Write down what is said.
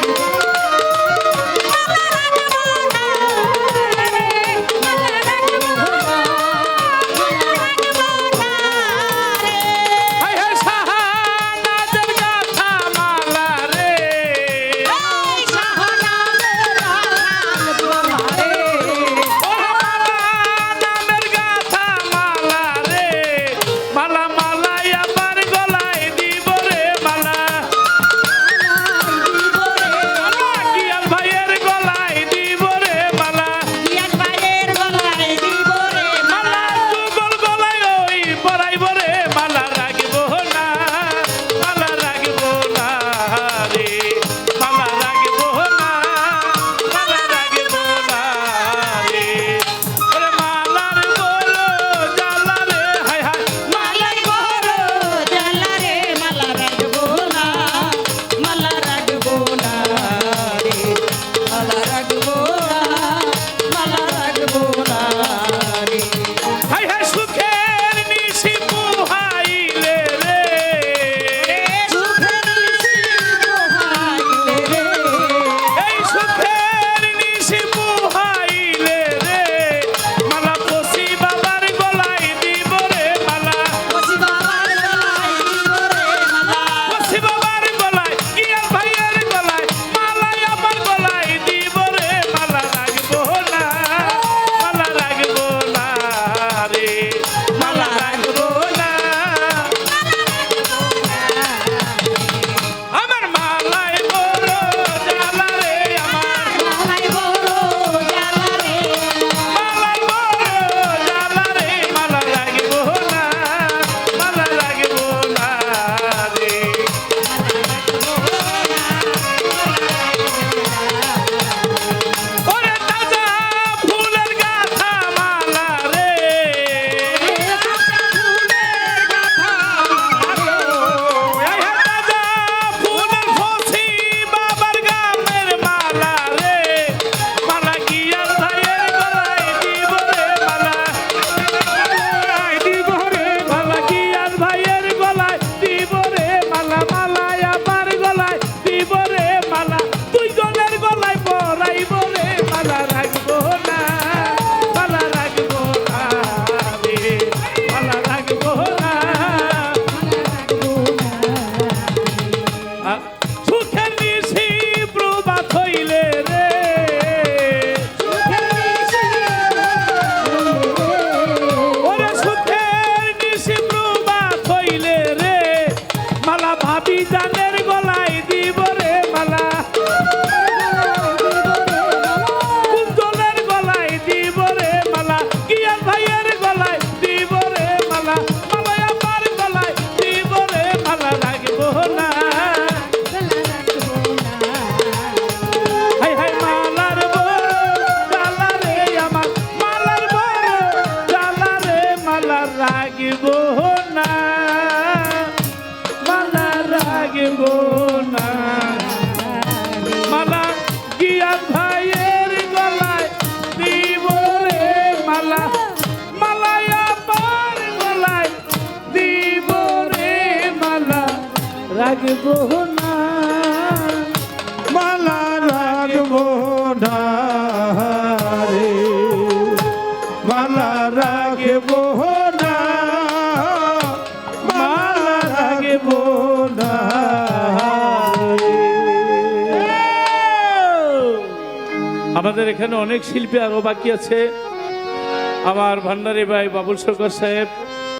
Thank you. থাকবো Danny. রাখব না, মালা রাখব না রে। মালা রাখব না, মালা রাখব আমাদের এখানে অনেক শিল্পী আরও বাকি আছে। আমার ভান্ডারি ভাই বাবুল সরকার সাহেব